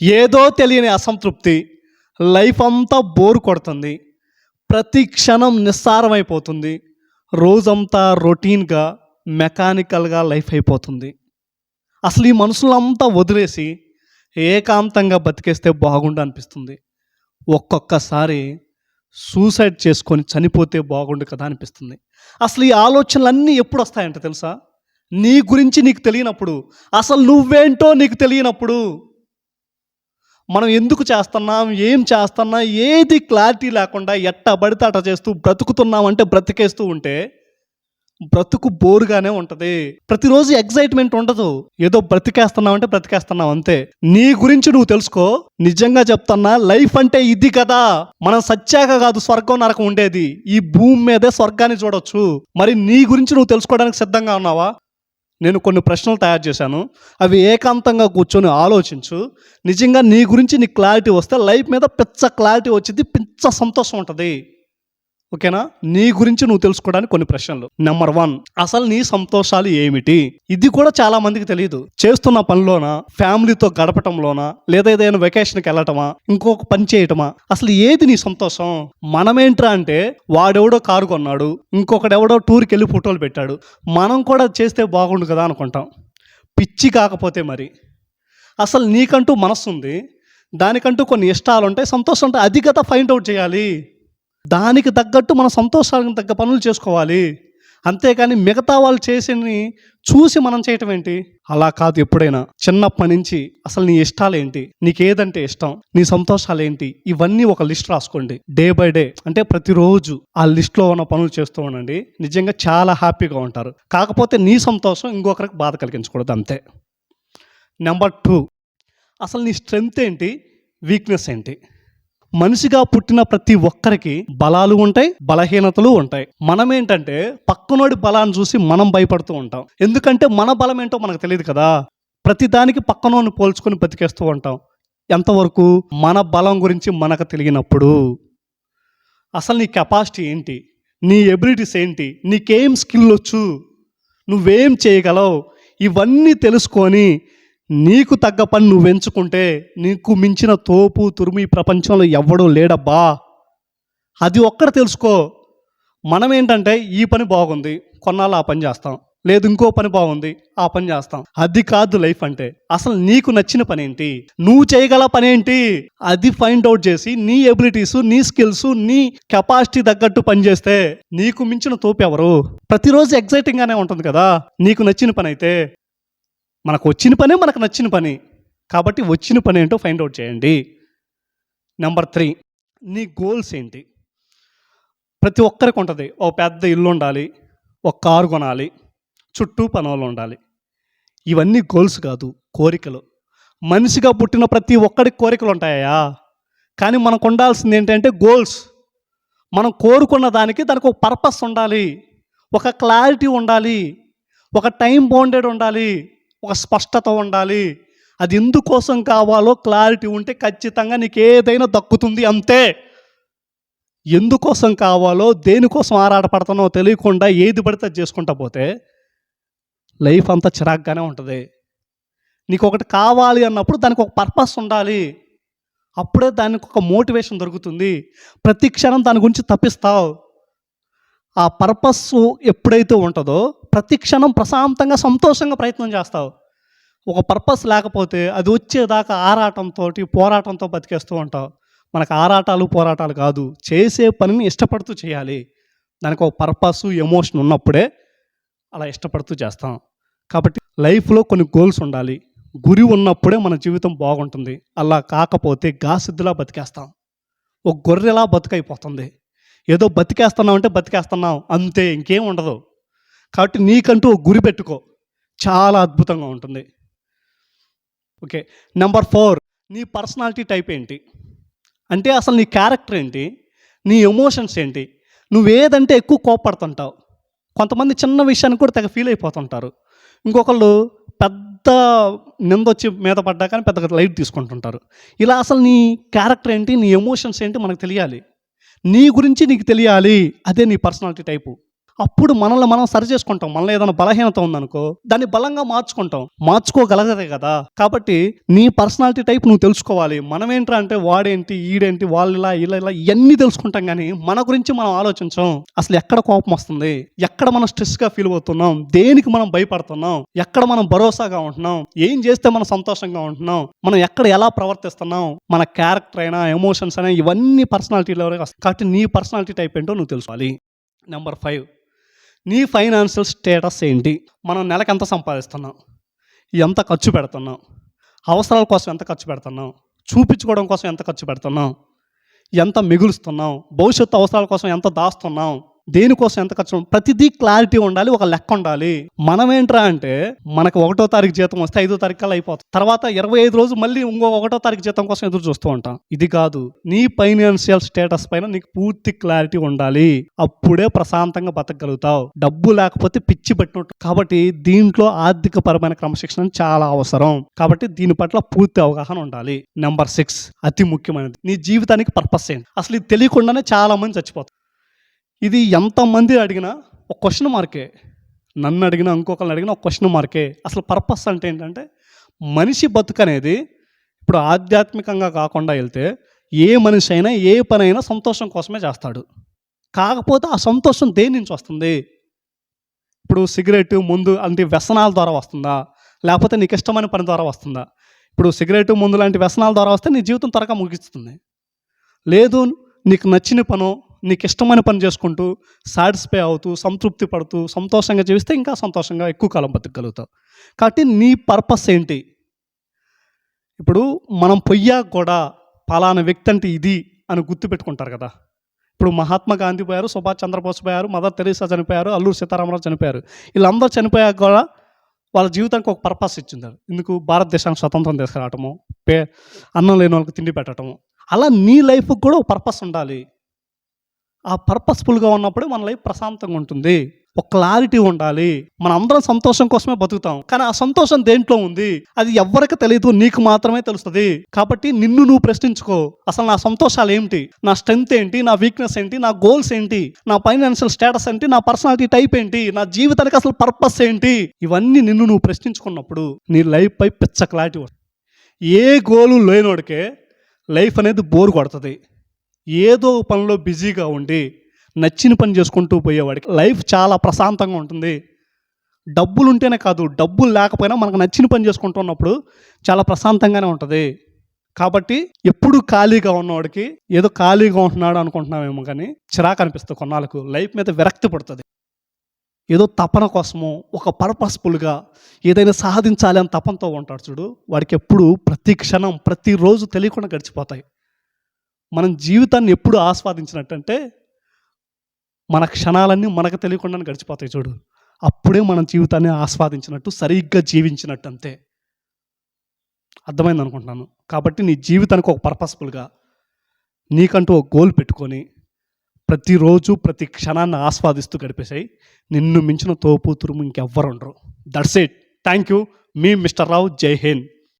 ఏదో తెలియని అసంతృప్తి లైఫ్ అంతా బోర్ కొడుతుంది. ప్రతి క్షణం నిస్సారమైపోతుంది. రోజంతా రొటీన్గా మెకానికల్గా లైఫ్ అయిపోతుంది. అసలు ఈ మనుషులంతా వదిలేసి ఏకాంతంగా బతికేస్తే బాగుండు అనిపిస్తుంది. ఒక్కొక్కసారి సూసైడ్ చేసుకొని చనిపోతే బాగుండు కదా అనిపిస్తుంది. అసలు ఈ ఆలోచనలన్నీ ఎప్పుడు వస్తాయంట తెలుసా? నీ గురించి నీకు తెలియనప్పుడు అసలు నువ్వేంటో నీకు తెలియనప్పుడు. మనం ఎందుకు చేస్తున్నాం ఏం చేస్తున్నాం ఏది క్లారిటీ లేకుండా ఎట్ట పడితే అట్ట చేస్తూ బ్రతుకుతున్నాం అంటే బ్రతికేస్తూ ఉంటే బ్రతుకు బోరుగానే ఉంటుంది. ప్రతిరోజు ఎగ్జైట్మెంట్ ఉండదు. ఏదో బ్రతికేస్తున్నావంటే అంటే అంతే. నీ గురించి నువ్వు తెలుసుకో. నిజంగా చెప్తున్నా లైఫ్ అంటే ఇది కదా. మనం సత్యాక కాదు స్వర్గం నరకం ఉండేది. ఈ భూమి మీదే స్వర్గాన్ని చూడొచ్చు. మరి నీ గురించి నువ్వు తెలుసుకోవడానికి సిద్ధంగా ఉన్నావా? నేను కొన్ని ప్రశ్నలు తయారు చేశాను. అవి ఏకాంతంగా కూర్చొని ఆలోచించు. నిజంగా నీ గురించి నీ క్లారిటీ వస్తే లైఫ్ మీద పిచ్చ క్లారిటీ వచ్చింది పిచ్చ సంతోషం ఉంటుంది. ఓకేనా? నీ గురించి నువ్వు తెలుసుకోవడానికి కొన్ని ప్రశ్నలు. నెంబర్ వన్ అసలు నీ సంతోషాలు ఏమిటి? ఇది కూడా చాలా మందికి తెలియదు చేస్తున్న పనిలోనా? ఫ్యామిలీతో గడపటంలోనా? లేదా ఏదైనా వెకేషన్కి వెళ్ళటమా? ఇంకొక పని చేయటమా? అసలు ఏది నీ సంతోషం? మనమేంట్రా అంటే వాడెవడో కారు కొన్నాడు ఇంకొకడెవడో టూర్కి వెళ్ళి ఫోటోలు పెట్టాడు. మనం కూడా చేస్తే బాగుండు కదా అనుకుంటాం. పిచ్చి కాకపోతే మరి. అసలు నీకంటూ మనస్సు ఉంది దానికంటూ కొన్ని ఇష్టాలు ఉంటాయి సంతోషం ఉంటాయి అది కదా ఫైండ్ అవుట్ చేయాలి. దానికి తగ్గట్టు మన సంతోషానికి తగ్గ పనులు చేసుకోవాలి. అంతేకాని మిగతా వాళ్ళు చేసిని చూసి మనం చేయటం ఏంటి? అలా కాదు ఎప్పుడైనా. చిన్నప్పటి నుంచి అసలు నీ ఇష్టాలు ఏంటి? నీకేదంటే ఇష్టం? నీ సంతోషాలు ఏంటి? ఇవన్నీ ఒక లిస్ట్ రాసుకోండి. Day by day. అంటే ప్రతిరోజు ఆ లిస్ట్లో ఉన్న పనులు చేస్తూ ఉండండి. నిజంగా చాలా హ్యాపీగా ఉంటారు. కాకపోతే నీ సంతోషం ఇంకొకరికి బాధ కలిగించకూడదు. అంతే. Number two. అసలు నీ స్ట్రెంగ్త్ ఏంటి? వీక్నెస్ ఏంటి? మనిషిగా పుట్టిన ప్రతి ఒక్కరికి బలాలు ఉంటాయి బలహీనతలు ఉంటాయి. మనం ఏంటంటే పక్కనోడి బలాన్ని చూసి మనం భయపడుతూ ఉంటాం. ఎందుకంటే మన బలం ఏంటో మనకు తెలియదు కదా. ప్రతి దానికి పక్కనోని పోల్చుకొని బతికేస్తూ ఉంటాం. ఎంతవరకు? మన బలం గురించి మనకు తెలియనప్పుడు. అసలు నీ కెపాసిటీ ఏంటి? నీ ఎబిలిటీస్ ఏంటి? నీకేం స్కిల్ వచ్చు? నువ్వేం చేయగలవు? ఇవన్నీ తెలుసుకొని నీకు తగ్గ పని నువ్వు ఎంచుకుంటే నీకు మించిన తోపు తురుము ఈ ప్రపంచంలో ఎవ్వడూ లేడబ్బా. అది ఒక్కడ తెలుసుకో. మనం ఏంటంటే ఈ పని బాగుంది కొన్నాళ్ళు ఆ పని చేస్తాం. లేదు ఇంకో పని బాగుంది ఆ పని చేస్తాం. అది కాదు లైఫ్ అంటే. అసలు నీకు నచ్చిన పని ఏంటి? నువ్వు చేయగల పని ఏంటి? అది ఫైండ్ అవుట్ చేసి నీ ఎబిలిటీస్ నీ స్కిల్స్ నీ కెపాసిటీ తగ్గట్టు పనిచేస్తే నీకు మించిన తోపు ఎవరు? ప్రతిరోజు ఎగ్జైటింగ్ గానే ఉంటుంది కదా. నీకు నచ్చిన పని అయితే మనకు వచ్చిన పనే మనకు నచ్చిన పని. కాబట్టి వచ్చిన పని ఏంటో ఫైండ్ అవుట్ చేయండి. నెంబర్ త్రీ నీ గోల్స్ ఏంటి? ప్రతి ఒక్కరికి ఉంటుంది. ఓ పెద్ద ఇల్లు ఉండాలి ఒక కారు కొనాలి చుట్టూ పనులు ఉండాలి. ఇవన్నీ గోల్స్ కాదు కోరికలు. మనిషిగా పుట్టిన ప్రతి ఒక్కరికి కోరికలు ఉంటాయా? కానీ మనకు ఉండాల్సింది ఏంటంటే గోల్స్ మనం కోరుకున్న దానికి దానికి ఒక పర్పస్ ఉండాలి. ఒక క్లారిటీ ఉండాలి. ఒక టైం బౌండెడ్ ఉండాలి. ఒక స్పష్టత ఉండాలి. అది ఎందుకోసం కావాలో క్లారిటీ ఉంటే ఖచ్చితంగా నీకు ఏదైనా దక్కుతుంది అంతే. ఎందుకోసం కావాలో దేనికోసం ఆరాటపడతానో తెలియకుండా ఏది పడితే అది చేసుకుంటా పోతే లైఫ్ అంతా చిరాగ్గానే ఉంటుంది. నీకు ఒకటి కావాలి అన్నప్పుడు దానికి ఒక పర్పస్ ఉండాలి. అప్పుడే దానికి ఒక మోటివేషన్ దొరుకుతుంది. ప్రతి క్షణం దాని గురించి తప్పిస్తావు. ఆ పర్పస్ ఎప్పుడైతే ఉంటుందో ప్రతి క్షణం ప్రశాంతంగా సంతోషంగా ప్రయత్నం చేస్తావు. ఒక పర్పస్ లేకపోతే అది వచ్చేదాకా ఆరాటంతో పోరాటంతో బతికేస్తూ ఉంటావు. మనకు ఆరాటాలు పోరాటాలు కాదు. చేసే పనిని ఇష్టపడుతూ చేయాలి. దానికి ఒక పర్పస్ ఎమోషన్ ఉన్నప్పుడే అలా ఇష్టపడుతూ చేస్తాం. కాబట్టి లైఫ్లో కొన్ని గోల్స్ ఉండాలి. గురి ఉన్నప్పుడే మన జీవితం బాగుంటుంది. అలా కాకపోతే గాసిద్దులా బతికేస్తాం. ఒక గొర్రెలా బతుకైపోతుంది. ఏదో బతికేస్తున్నాం అంటే బతికేస్తున్నాం అంతే ఇంకేం ఉండదు. కాబట్టి నీకంటూ ఒక గురి పెట్టుకో. చాలా అద్భుతంగా ఉంటుంది. ఓకే. నెంబర్ ఫోర్ నీ పర్సనాలిటీ టైప్ ఏంటి? అంటే అసలు నీ క్యారెక్టర్ ఏంటి? నీ ఎమోషన్స్ ఏంటి? నువ్వేదంటే ఎక్కువ కోపడుతుంటావు. కొంతమంది చిన్న విషయానికి కూడా తెగ ఫీల్ అయిపోతుంటారు. ఇంకొకళ్ళు పెద్ద నిందొచ్చి మీద పడ్డా కానీ పెద్ద లైట్ తీసుకుంటుంటారు. ఇలా అసలు నీ క్యారెక్టర్ ఏంటి? నీ ఎమోషన్స్ ఏంటి? మనకు తెలియాలి. నీ గురించి నీకు తెలియాలి. అదే నీ పర్సనాలిటీ టైపు అప్పుడు మనల్ని మనం సరి చేసుకుంటాం. మనలో ఏదైనా బలహీనత ఉందనుకో దాన్ని బలంగా మార్చుకుంటాం. మార్చుకోగలగదే కదా. కాబట్టి నీ పర్సనాలిటీ టైప్ నువ్వు తెలుసుకోవాలి. మనం ఏంట్రా అంటే వాడేంటి ఈడేంటి వాళ్ళు ఇలా ఇలా ఇలా ఇవన్నీ తెలుసుకుంటాం కానీ మన గురించి మనం ఆలోచించాం. అసలు ఎక్కడ కోపం వస్తుంది? ఎక్కడ మనం స్ట్రెస్గా ఫీల్ అవుతున్నాం? దేనికి మనం భయపడుతున్నాం? ఎక్కడ మనం భరోసాగా ఉంటున్నాం? ఏం చేస్తే మనం సంతోషంగా ఉంటున్నాం? మనం ఎక్కడ ఎలా ప్రవర్తిస్తున్నాం? మన క్యారెక్టర్ అయినా ఎమోషన్స్ అయినా ఇవన్నీ పర్సనాలిటీలో కాబట్టి నీ పర్సనాలిటీ టైప్ ఏంటో నువ్వు తెలుసుకోవాలి. నెంబర్ ఫైవ్ నీ ఫైనాన్షియల్ స్టేటస్ ఏంటి? మనం నెలకు ఎంత సంపాదిస్తున్నాం? ఎంత ఖర్చు పెడుతున్నాం? అవసరాల కోసం ఎంత ఖర్చు పెడుతున్నాం? చూపించుకోవడం కోసం ఎంత ఖర్చు పెడుతున్నాం? ఎంత మిగులుస్తున్నాం? భవిష్యత్తు అవసరాల కోసం ఎంత దాస్తున్నాం? దేనికోసం ఎంత ఖర్చు ప్రతిదీ క్లారిటీ ఉండాలి ఒక లెక్క ఉండాలి. మనం ఏంట్రా అంటే మనకు ఒకటో తారీఖు జీతం వస్తే ఐదో తారీఖు కల్లా అయిపోతుంది తర్వాత ఇరవై ఐదు రోజు మళ్ళీ ఇంకో ఒకటో తారీఖు జీతం కోసం ఎదురు చూస్తూ ఉంటాం. ఇది కాదు. నీ ఫైనాన్షియల్ స్టేటస్ పైన నీకు పూర్తి క్లారిటీ ఉండాలి. అప్పుడే ప్రశాంతంగా బతకగలుగుతావు. డబ్బు లేకపోతే పిచ్చి పట్టినట్టు. కాబట్టి దీంట్లో ఆర్థిక పరమైన క్రమశిక్షణ చాలా అవసరం. కాబట్టి దీని పట్ల పూర్తి అవగాహన ఉండాలి. నెంబర్ సిక్స్ అతి ముఖ్యమైనది. నీ జీవితానికి పర్పస్ ఏంటి? అసలు ఇది తెలియకుండానే చాలా మంది చచ్చిపోతారు. ఇది ఎంతమంది అడిగినా ఒక క్వశ్చన్ మార్కే నన్ను అడిగినా ఇంకొకరిని అడిగినా ఒక క్వశ్చన్ మార్కే అసలు పర్పస్ అంటే ఏంటంటే మనిషి బతుకు అనేది ఇప్పుడు ఆధ్యాత్మికంగా కాకుండా వెళ్తే ఏ మనిషి అయినా ఏ పని అయినా సంతోషం కోసమే చేస్తాడు. కాకపోతే ఆ సంతోషం దేని నుంచి వస్తుంది? ఇప్పుడు సిగరెట్ ముందు అంటే వ్యసనాల ద్వారా వస్తుందా? లేకపోతే నీకు ఇష్టమైన పని ద్వారా వస్తుందా? ఇప్పుడు సిగరెట్ ముందు లాంటి వ్యసనాల ద్వారా వస్తే నీ జీవితం త్వరగా ముగిస్తుంది. లేదు నీకు నచ్చిన పను నీకు ఇష్టమైన పని చేసుకుంటూ సాటిస్ఫై అవుతూ సంతృప్తి పడుతూ సంతోషంగా జీవిస్తే ఇంకా సంతోషంగా ఎక్కువ కాలం బతకగలుగుతావు. కాబట్టి నీ పర్పస్ ఏంటి? ఇప్పుడు మనం పొయ్యాక కూడా పలానా వ్యక్తి అంటే ఇది అని గుర్తుపెట్టుకుంటారు కదా. ఇప్పుడు మహాత్మా గాంధీ పోయారు సుభాష్ చంద్రబోస్ పోయారు మదర్ తెరీసా చనిపోయారు అల్లూరు సీతారామరావు చనిపోయారు. వీళ్ళందరూ చనిపోయాక కూడా వాళ్ళ జీవితానికి ఒక పర్పస్ ఇచ్చిందారు ఎందుకు? భారతదేశానికి స్వతంత్రం తీసుకురావటము పే అన్నం లేని వాళ్ళకి తిండి పెట్టడము అలా నీ లైఫ్కి కూడా ఒక పర్పస్ ఉండాలి. ఆ పర్పస్ఫుల్గా ఉన్నప్పుడే మన లైఫ్ ప్రశాంతంగా ఉంటుంది. ఒక క్లారిటీ ఉండాలి. మన అందరం సంతోషం కోసమే బతుకుతాం. కానీ ఆ సంతోషం దేంట్లో ఉంది? అది ఎవరికి తెలియదు. నీకు మాత్రమే తెలుస్తుంది. కాబట్టి నిన్ను నువ్వు ప్రశ్నించుకో. అసలు నా సంతోషాలు ఏంటి? నా స్ట్రెంగ్త్ ఏంటి? నా వీక్నెస్ ఏంటి? నా గోల్స్ ఏంటి? నా ఫైనాన్షియల్ స్టేటస్ ఏంటి? నా పర్సనాలిటీ టైప్ ఏంటి? నా జీవితానికి అసలు పర్పస్ ఏంటి? ఇవన్నీ నిన్ను నువ్వు ప్రశ్నించుకున్నప్పుడు నీ లైఫ్ పై పిచ్చ క్లారిటీ ఏ గోలు లేనోడికే లైఫ్ అనేది బోర్ కొడుతుంది. ఏదో పనిలో బిజీగా ఉండి నచ్చిన పని చేసుకుంటూ పోయేవాడికి లైఫ్ చాలా ప్రశాంతంగా ఉంటుంది. డబ్బులు ఉంటేనే కాదు డబ్బులు లేకపోయినా మనకు నచ్చిన పని చేసుకుంటున్నప్పుడు చాలా ప్రశాంతంగానే ఉంటుంది. కాబట్టి ఎప్పుడు ఖాళీగా ఉన్నవాడికి ఏదో ఖాళీగా ఉంటున్నాడు అనుకుంటున్నామేమో కానీ చిరాకు అనిపిస్తుంది కొన్నాళ్ళకు. లైఫ్ మీద విరక్తి పడుతుంది. ఏదో తపన కోసము ఒక పర్పస్ఫుల్గా ఏదైనా సాధించాలి అని తపనతో ఉంటాడు చూడు. వాడికి ఎప్పుడు ప్రతి క్షణం ప్రతిరోజు తెలియకుండా గడిచిపోతాయి. మనం జీవితాన్ని ఎప్పుడు ఆస్వాదించినట్టంటే మన క్షణాలన్నీ మనకు తెలియకుండానే గడిచిపోతాయి చూడు. అప్పుడే మన జీవితాన్ని ఆస్వాదించినట్టు సరిగ్గా జీవించినట్టు అంతే అర్థమైంది అనుకుంటున్నాను. కాబట్టి నీ జీవితానికి ఒక పర్పస్ఫుల్గా నీకంటూ ఒక గోల్ పెట్టుకొని ప్రతిరోజు ప్రతి క్షణాన్ని ఆస్వాదిస్తూ గడిపేసాయి. నిన్ను మించిన తోపు తురుము ఇంకెవ్వరు ఉండరు దట్స్ ఇట్ థ్యాంక్ యూ మీ మిస్టర్ రావు. జై హింద్.